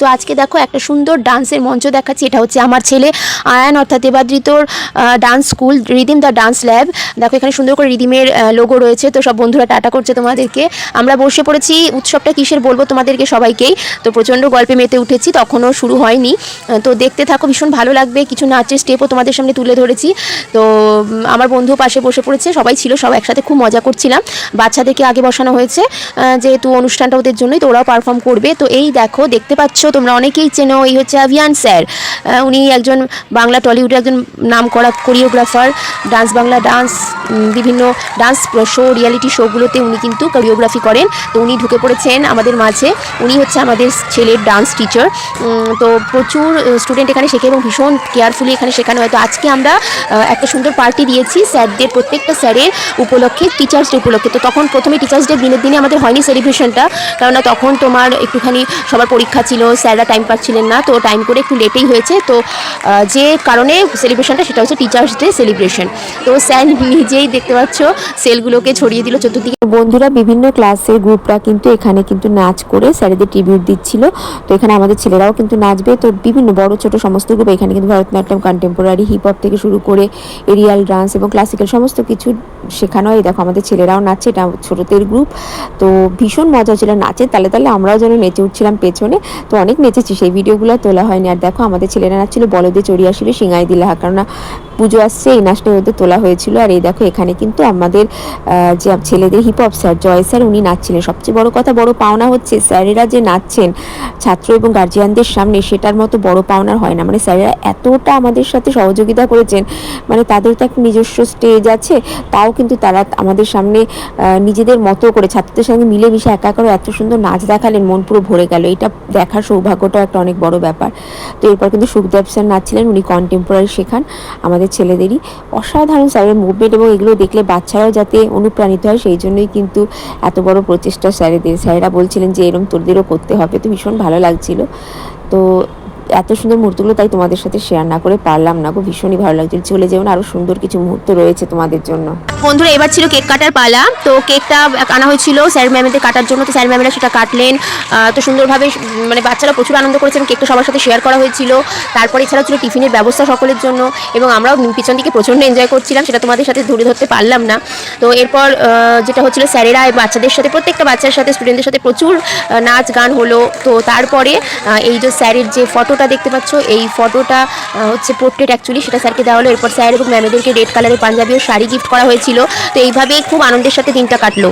তো আজকে দেখো একটা সুন্দর ডান্সের মঞ্চ দেখাচ্ছি, এটা হচ্ছে আমার ছেলে আয়ান, অর্থাৎ দেবাদ্রিতর dance school rhythm the dance lab দেখো এখানে সুন্দর করে রিদিমের লোগো রয়েছে, তো সব বন্ধুরা টাটা করছে তোমাদেরকে। আমরা বসে পড়েছি, উৎসবটা কিসের বলব তোমাদেরকে সবাইকেই। তো প্রচণ্ড গল্পে মেতে উঠেছি, তখনও শুরু হয়নি। তো দেখতে থাকো, ভীষণ ভালো লাগবে, কিছু নাচের স্টেপও তোমাদের সামনে তুলে ধরেছি। তো আমার বন্ধু পাশে বসে পড়েছে, সবাই ছিল সবাই একসাথে খুব মজা করছিলাম। বাচ্চাদেরকে আগে বসানো হয়েছে যেহেতু অনুষ্ঠানটা ওদের জন্যই, তো ওরাও পারফর্ম করবে। তো এই দেখো, দেখতে পাচ্ছ তোমরা অনেকেই চেনো, এই হচ্ছে আভিয়ান স্যার। উনি একজন বাংলা টলিউডের একজন নাম করা কোরিওগ্রাফার ডান্স বাংলা ডান্স বিভিন্ন ডান্স শো রিয়ালিটি শোগুলোতে উনি কিন্তু কোরিওগ্রাফি করেন। তো উনি ঢুকে পড়েছেন আমাদের মাঝে। উনি হচ্ছে আমাদের ছেলের ডান্স টিচার তো প্রচুর স্টুডেন্ট এখানে শেখে এবং ভীষণ কেয়ারফুলি এখানে শেখানো হয়। তো আজকে আমরা একটা সুন্দর পার্টি দিয়েছি স্যারদের, প্রত্যেকটা স্যারের উপলক্ষে টিচার্স ডে উপলক্ষে। তো তখন প্রথমে টিচার্স ডে দিনের দিনে আমাদের হয়নি সেলিব্রেশনটা কেননা তখন তোমার একটুখানি সবার পরীক্ষা ছিল স্যাররা টাইম পাচ্ছিলেন না, তো টাইম করে একটু লেটেই হয়েছে। তো যে কারণে সেলিব্রেশনটা সেটা হচ্ছে টিচার্স ডে সেলিব্রেশন তো স্যার নিজেই দেখতে পাচ্ছ সেলগুলোকে ছড়িয়ে দিল চতুর্দিকে। বন্ধুরা, বিভিন্ন ক্লাসের গ্রুপরা কিন্তু এখানে কিন্তু নাচ করে স্যারেদের ট্রিবিউট দিচ্ছিল। তো এখানে আমাদের ছেলেরাও কিন্তু নাচবে। তো বিভিন্ন বড়, ছোট সমস্ত গ্রুপ এখানে কিন্তু ভারতনাট্যম কন্টেম্পোরারি হিপ হপ থেকে শুরু করে এরিয়াল ডান্স এবং ক্লাসিক্যাল সমস্ত কিছু শেখানো হয়। দেখো, আমাদের ছেলেরাও নাচছে, এটা ছোটদের গ্রুপ তো ভীষণ মজা ছিল নাচের তালে তালে, আমরাও যেন নেচে উঠছিলাম পেছনে। তো অনেক নেচেছি, সেই ভিডিওগুলো তোলা হয়নি। আর দেখো, আমাদের ছেলেরা নাচছিল, বলদে চড়িয়ে আসলে সিঙ্গাই দিলে কেননা পুজো আসছে, এই নাচটা ওদের তোলা হয়েছিল। আর এই দেখো, এখানে কিন্তু আমাদের যে ছেলেদের hip hop sir Joy sir উনি নাচছিলেন। সবচেয়ে বড় কথা, বড় পাওনা হচ্ছে স্যারেরা যে নাচছেন, ছাত্র এবং গার্জিয়ানদের সামনে, সেটার মতো বড় পাওনার হয় না। মানে স্যারেরা এতটা আমাদের সাথে সহযোগিতা করেছেন মানে তাদের তো একটা নিজস্ব স্টেজ আছে, তাও কিন্তু তারা আমাদের সামনে নিজেদের মতো করে ছাত্রদের সঙ্গে মিলেমিশে একা করে এত সুন্দর নাচ দেখালেন, মন পুরো ভরে গেল। এটা দেখার সৌভাগ্যটাও একটা অনেক বড় ব্যাপার। তো এরপর কিন্তু সুখদেব স্যার নাচছিলেন, উনি কন্টেম্পোরারি শেখান। আমাদের ছেলেদেরই। অসাধারণ স্যারের মুভমেন্ট এবং এগুলো দেখলে বাচ্চারাও যাতে অনুপ্রাণিত হয়, সেই জন্যই কিন্তু এত বড় প্রচেষ্টা স্যারেদের। স্যারেরা বলছিলেন যে, এরম তোদেরও করতে হবে। তো ভীষণ ভালো লাগছিল। তো এত সুন্দর মুহূর্তগুলো তাই তোমাদের সাথে শেয়ার না করে পারলাম না গো। ভীষণই ভালো লাগছিল চলে যেও না আরও সুন্দর কিছু মুহূর্ত রয়েছে তোমাদের জন্য। বন্ধুরা, এবার ছিল কেক কাটার পালা। তো কেকটা আনা হয়েছিল স্যার ম্যামেদের কাটার জন্য। তো স্যার ম্যামেরা সেটা কাটলেন। তো সুন্দরভাবে মানে বাচ্চারা প্রচুর আনন্দ করেছেন কেকটা সবার সাথে শেয়ার করা হয়েছিল। তারপরে এছাড়াও ছিল টিফিনের ব্যবস্থা সকলের জন্য এবং আমরাও পিছন দিকে প্রচণ্ড এনজয় করছিলাম, সেটা তোমাদের সাথে ধরে ধরতে পারলাম না। তো এরপর যেটা হচ্ছিল স্যারেরা বাচ্চাদের সাথে, প্রত্যেকটা বাচ্চার সাথে স্টুডেন্টদের সাথে প্রচুর নাচ গান হলো। তো তারপরে এই যে স্যারের যে ফটোটা দেখতে পাচ্ছ। এই ফটোটা হচ্ছে পোর্ট্রেট অ্যাকচুয়ালি সেটা স্যারকে দেওয়া হলো। এরপর স্যার এবং ম্যামেদেরকে রেড কালারের পাঞ্জাবি ও শাড়ি গিফট করা হয়েছিল। তো এইভাবেই খুব আনন্দের সাথে দিনটা কাটলো।